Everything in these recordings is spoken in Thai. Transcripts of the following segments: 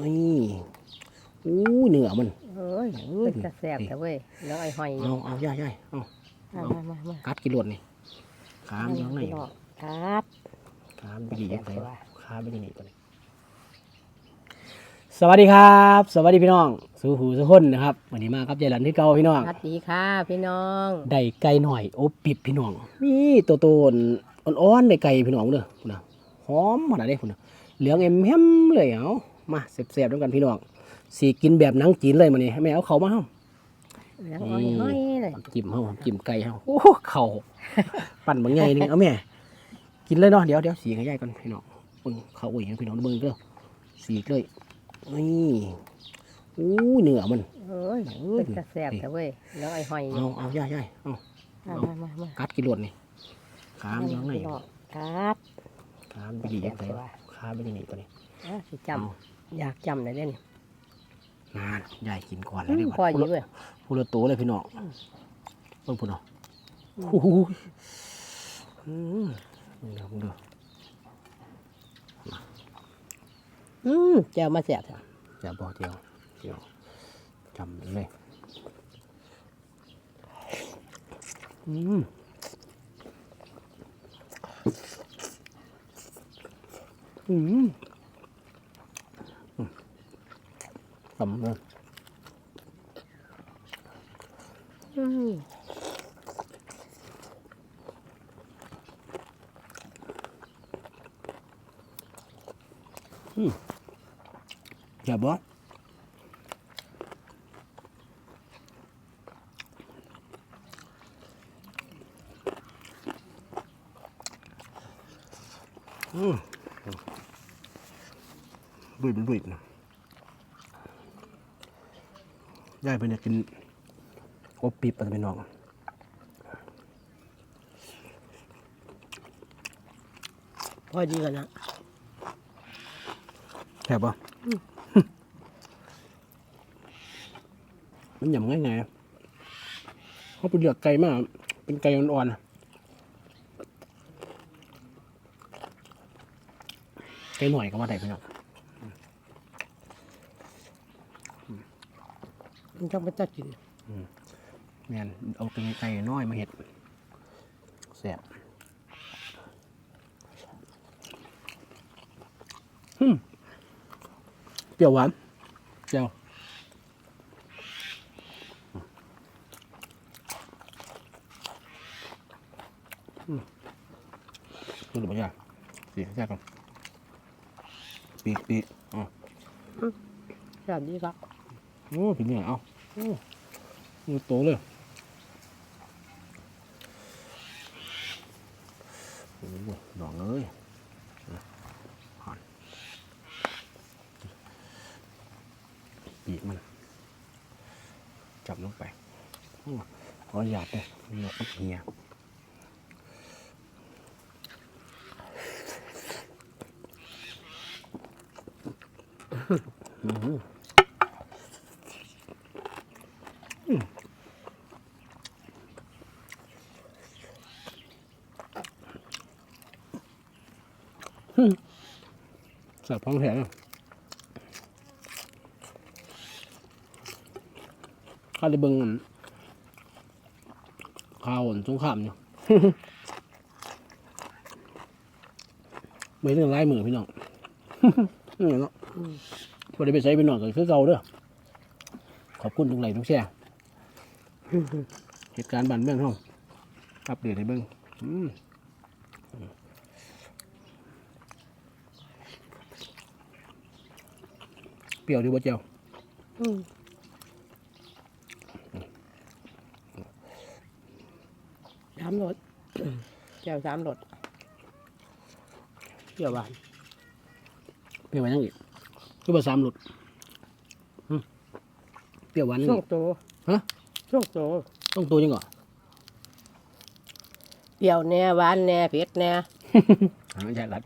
นี่อู้เนื้อมันเอ้ยเอ้ยเป็นกระแสบแต่เว้ยแล้วไอ้หอยเอาเอาย่ายย่ายเอามามามามากัดกินรวดนี่ขามนอยู่ข้างในพี่น้องครับขามไปดียังไงเสียบว่ะขามไปยังไงตัวนี้สวัสดีครับ สวัสดีพี่น้องสู่หูสุคนนะครับวันนี้มาครับยายหลันที่เก่าพี่น้องสวัสดีค่ะพี่น้องได้ไก่หน่อยโอ้ปิบพี่น้องมีตัวโตนอ่อนๆได้ไก่พี่น้องเด้อพุ่นนะหอมขนาดนี้พุ่นนะเหลืองเอ็มแฮมเลยเอา มาเสียบๆด้วยกันพี่น้องสีกินแบบหนังจีนเลยมันนี่ให้แม่เอาเขามาเฮาแล้วอ้อยห้อยเลยจิ้มเฮาจิ้มไก่เฮาโอ้เข่าปั่นบางใหญ่หนึงเอาแม่ กินเลยเนาะเดี๋ยวเดี๋ยวสีให้ยายก่อนพี่น้องเบิ่งเขาอุ้ยให้พี่น้องเบิ่งเด้อสีกเลยนี่อู้เนื้อมันเอ้ยเป็นกระแสบแต่เว้ยแล้วไอ้หอยเอาเอาย่ายย่ายเอามามามามากัดกินรวดนี่ขามอยู่ข้างในพี่น้องครับขามไปดียังไงขามไปยังไงตัวนี้อะสิจเอาำ อยากจำเลยเด้นี่นานยายกินก่อนอืแล้วมเดี๋ยวพออยู่เว้ยพูดละตัวเลยพี่น้องเบิ่งพูดเนาะอืมโอ้โหอืมเดี๋ยวเดี๋ยวอืมเจ้ามาแสบเถอะอย่าบอกเดียวเดียวจำเลยอืมอืมจำเลยอืมอย่าบอกอืม ดุยเป็นดุยนะยายเป็นอยากกินอบปีบไปน้องพอดีกันนะแซ่บปะมันหยำง่ายไงเขาไปเลือกไก่มาก เป็นไก่อ่อนๆน่ะไก่หน่อยก็ว่าได้พี่น้อง มันต้องไปตัดกินแม่นเอาเป็นไก่น้อยมาเห็ดแซ่บอืมเปรี้ยวหวานเจียวอืมดูดูบรรยากาศสีแซ่บกันปีกปีกอ๋อแสบดีครับ โอ้เป็นเนี่ยเอา โอ้ดูโตเลยโอ้ดอกเอ้ยหันปีกมัน จับลงไปโอ้ขอหยาดเลยมีหยกเฮียอื้อหือ แสับพ้องแถวข้าได้เบิ่งข่าวอั่นสงครามอยู่ไม่เรื่องไล่มือพี่น้องนี่เนาะพอได้ไปใช้พี่น้องก็คือเก่าเด้อขอบคุณทุกไลค์ทุกแชร์เหตุการณ์บ้านเมืองเฮาอัปเดตให้เบิ่งอืม เปรี้ยวดีบ่เจียวอืมสามรสแก้วสามรสเปรี้ยวหวานเปรี้ยวหวานยังอีกคือว่าสามรสหึเปรี้ยวหวานยังช่วงอีก โตฮะ ช่วงโตต้องตัวยังก่อนเปรี้ยวแน่หวานแน่เผ็ดแน่หาไม่ใช่รัด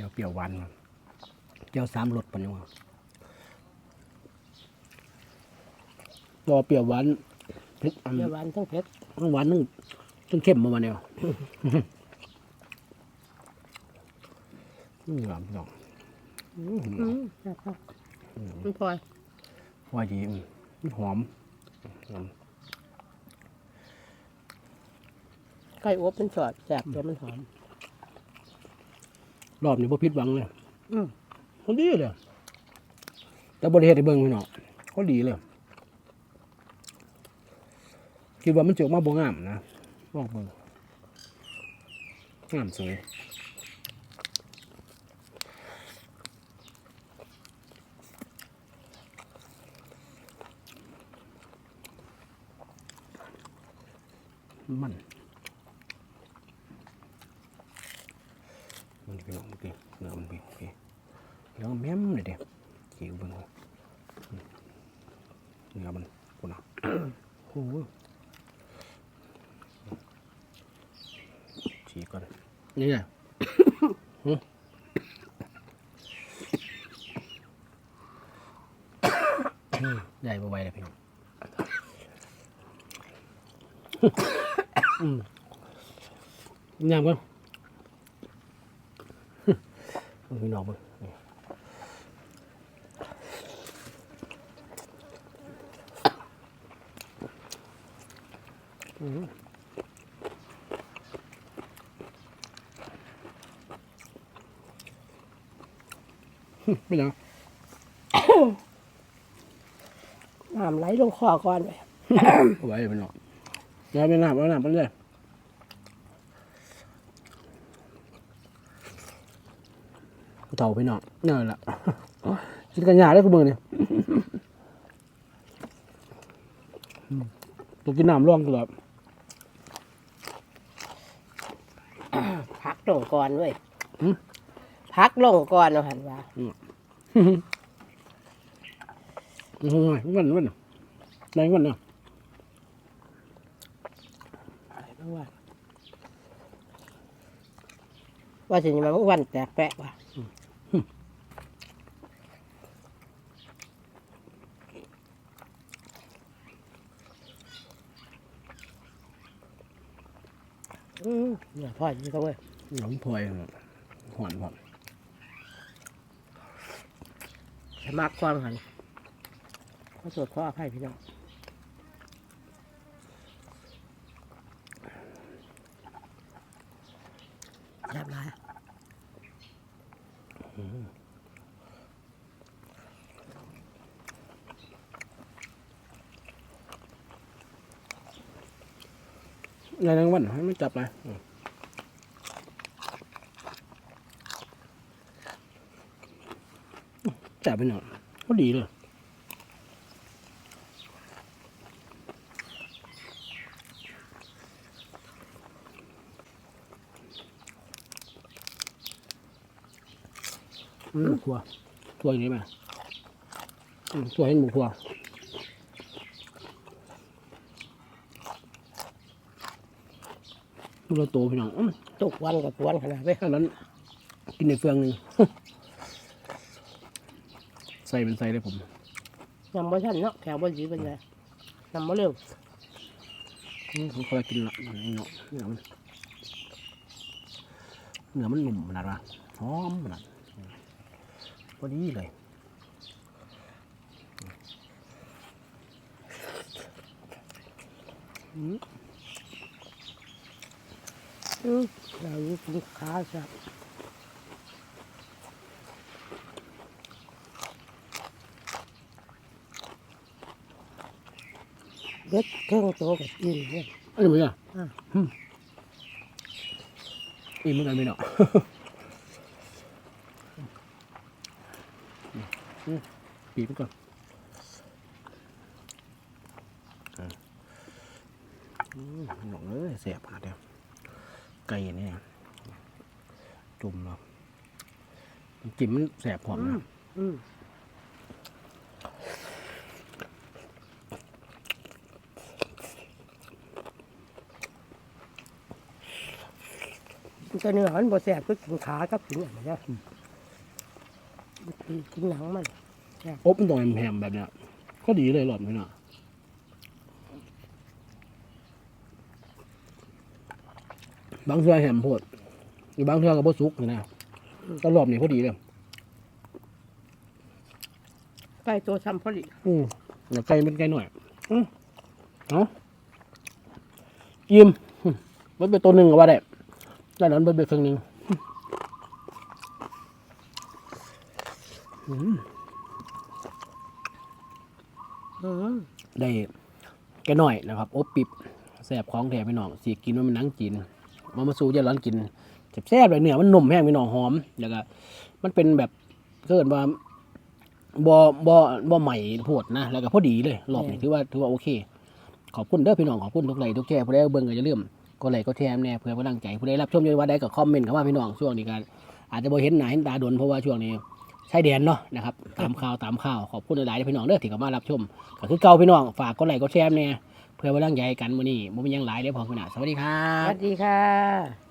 จียวเปรี้ยวหวานมันเจียวสามรสปะเนี่ยว่ะรอเปรี้ยวหวานเผ็ดอันเปรี้ยวหวานทั้งเผ็ดทั้งหวานทั้งทั้งเข้มมาวันเดียวอืมหวานพี่น้องอืมอืมครับมันพลอยว่าดีอืมมันหอมหอมไก่อบมันสอดแซ่บตัวมันหอม รอบนี้พ่พิดหวังเลยอืมเขาดีเลยแต่บริเฮ็ดให้เบิ่งพี่น้องเขาดีเลยคิดว่ามันจะออกมาบ่งามนะบอกเบิ่งงามสวยมัน มันพี่น้องพี่เนื้อมันพี่พี่แล้วแม่มเลยเด็กจิ๋วเบิ่งเอาเนื้อมันคุณอะโอ้โหฉีกก่อนนี่ไงหึอืมใหญ่บ่ไหวเลยพี่น้องยามก่อน เบิ่ง พี่น้องเบิ่งนี่เป็นยังน้ำไหลลงคอก่อนไปเอาไว้เป็นหรอกเอาไปน้ำเอาน้ำไปเลย เต่าไปหนอกนั่นแหละกินกันยาได้กูเบิ่งเนี่ยอืมตัวกินน้ำร่วงตลอดพักลงก่อนเว้ยพักลงก่อนเอาหันว่าโอ้ยวันวันไหนวันเนาะอะไรบ้างว่าว่าสิมาเมื่อวันแตกแปะว่ะ เนี่ยพ่อจริงก็เว้ยหลงพลอยหอนพอสมัครความหันขอโทษขออภัยพี่น้องแซ่บหลาย ในนังวันให้มันจับไปอืมจับไปหน่อยก็ดีเลยอืมครัวตัวอย่างนี้มาอืมตัวเห็นหมูครัว ดูเราโตพี่น้องอืมทุกวันกับวันขนาดเว้ยถ้านั้นกินในเฟืองหนึ่ง ใส่เป็นใส่เลยผมยำบ่ทันเนาะแถวบ่ดีเป็นไงยำบ่เร็วอืมผมเคยกินละนี่เนาะเนื้อมันเนื้อมันหนุ่มขนาดว่าหอมขนาดพอดีเลยอืม เราอยู่กินข้าวจ้ะเด็กเครื่องโตกับกินเนี่ยเอ้ยมึงอะอะอืมอีมึงกันไม่เนาะอืมปีบไปก่อนอะอืมหนองเอ้ยเสียบขนาดเดียว ไก่เนี่ยจุ่มเนาะน้ำจิ้มมันแสบหอมอืมนะอืมมันจะเนื้อมันบ่แซ่บก็กินขากับกินอะไรเนี่ยอืมกินหนังมันอบมันต้องแฮมๆแบบเนี้ยก็ดีเลยหลอดพี่น้อง บางเทื่อแฮมโพดหรือบางเทื่อก็บ่สุกนี่นะก็รอบนี้พอดีเลยไก่ตัวซ้ำพอดีอืมเดี๋ยวไก่เป็นไก่หน่อยอืมเอาอิ่มอืมเบิดไปตัวหนึ่งก็ว่าได้ได้นั้นเบิดไปครึ่งหนึ่งอืมอืมได้แกหน่อยนะครับ อบปิบแซ่บของแถมพี่น้องสีกินว่ามันหนังจีน มามาสู้จะร้อนกินแซ่บๆเลยเนื้อมันนุ่มแห้งพี่น้องหอมแล้วก็มันเป็นแบบเกิดว่าบ่บ่บ่ใหม่โพดนะ แล้วก็พอดีเลยรอบนี้ถือว่าถือว่าโอเค ขอบคุณเด้อพี่น้องขอบคุณทุกไลค์ทุกแชร์ผู้ใดเบิ่งก็อย่าลืมกดไลค์กดแชร์แน่เพื่อเป็นกำลังใจผู้ใดรับชมอยู่ว่าใดก็คอมเมนต์เข้ามาพี่น้องช่วงนี้กันอาจจะบ่เห็นหน้าเห็นตาดนเพราะว่าช่วงนี้ชายแดนเนาะนะครับตามข่าวตามข่าวขอบคุณหลายๆพี่น้องเด้อที่เข้ามารับชมก็คือเก่าพี่น้องฝากกดไลค์กดแชร์แน่ เพื่อเป็นกำลังใจกันมื้อนี้บ่มีหยังหลายเด้อพอคุณน่ะสวัสดีครับ สวัสดีค่ะ